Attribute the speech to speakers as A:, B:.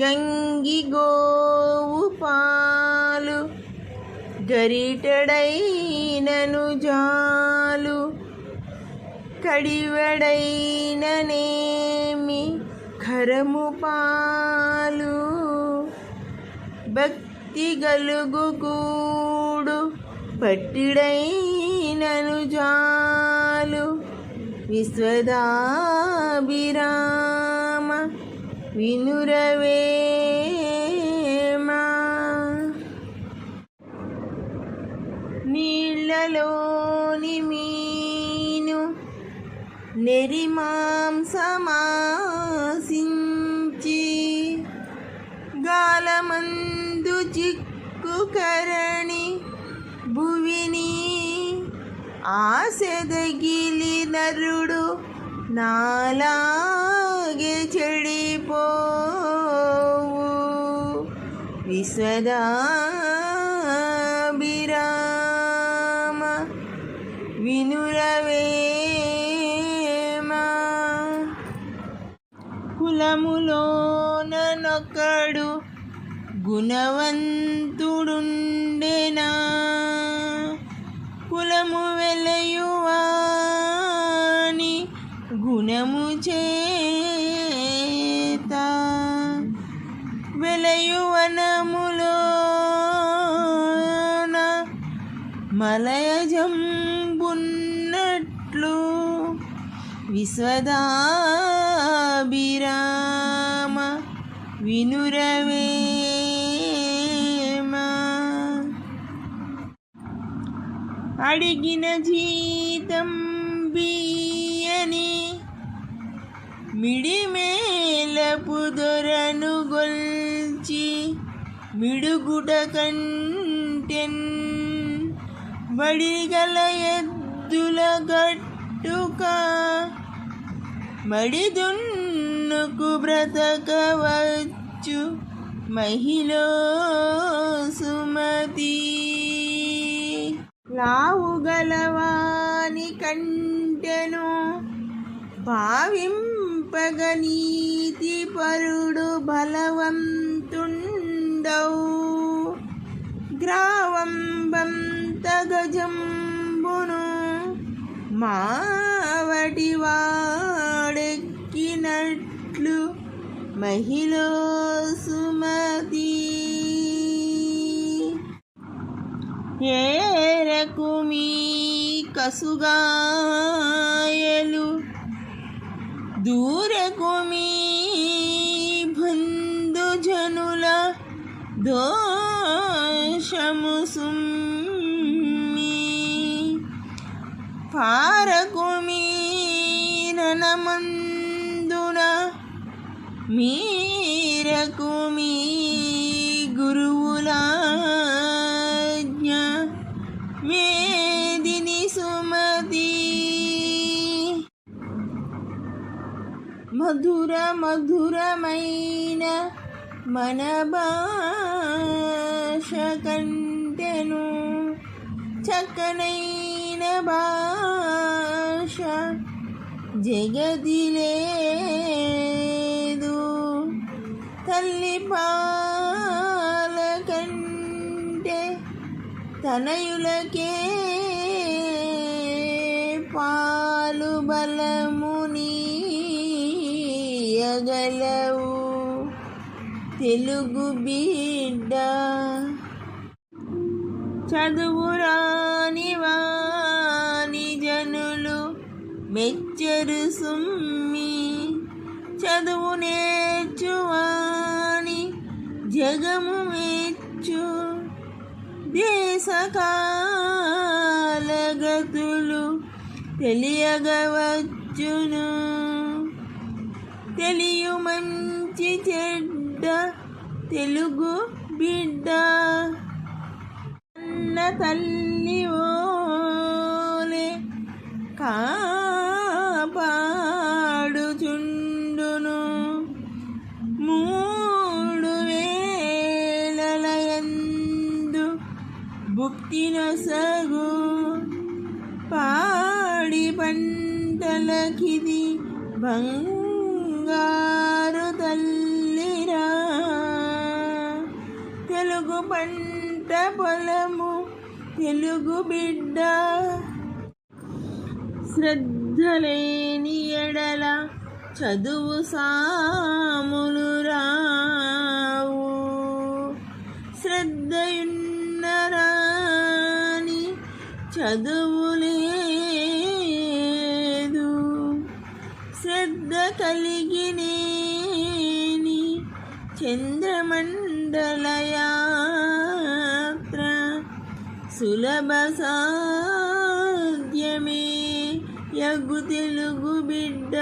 A: గంగి గోవు పాలు గరిటడైనను జాలు కడివడైననేమి ఖరము పాలు. భక్తి గలుగు కూడు పట్టిడైనను జాలు విశ్వదాభిరా వినురవేమా నీళ్ళలోని మీను నెరిమాంసమాసించి గాలమందు చిక్కు కరణి భువిని ఆశదగిలి నరుడు నాలా చెడిపోవు. విశ్వదాభిరామ వినురవేమా కులములోనొకడు గుణవంతుడుండెనా? కులము వెలయువాని గుణము చే వెలయువనములోన మలయజంబున్నట్లు విశ్వదాభిరామ వినురవేమా. అడిగిన జీతం బియ్యని మిడిమేలపు దొరను గొల్చి మిడుగుట కంటెన్. మడిగల ఎద్దుల గట్టుక మడిదున్నుకు బ్రతకవచ్చు మహిళ సుమతి. లావు గలవాని కంటెను భావిం నీతి పరుడు బలవంతుండవు. గ్రావంబం తగజంబును మావటి వాడెక్కినట్లు మహిళ సుమతి. ఏరకు మీ కసుగాయలు దూరకు మీ బంధుజనుల దోషము సుమ్మి పారకు మీ ననమందున మీరకు మీ గురువులాజ్ఞ మేదిని సుమతి మధుర మధురమైన మన భాష కంటెను చక్కనైన భాష జగదిలేదు. తల్లి పాల కంటే తనయులకే పాలు బలముని చేయగలవు తెలుగు బిడ్డ. చదువురాని వాని జనులు మెచ్చరు సుమ్మి. చదువు నేర్చువాని జగము మెచ్చు. దేశకాలగతులు తెలియగవచ్చును. తెలియు మంచి చెడ్డ తెలుగు బిడ్డ. అన్న తల్లి ఓలే కాపాడుచుండును. మూడు వేలలయందు భుక్తినొసగు పాడి పంటలకిది బంగారు తల్లిరా. తెలుగు పంట పొలము తెలుగు బిడ్డ. శ్రద్ధలేని ఎడల చదువు సాములు రావు శ్రద్ధయున్నరాని రాని కలిగినేని చంద్రమండల యాత్ర సులభ సాధ్యమే. యగు తెలుగు బిడ్డ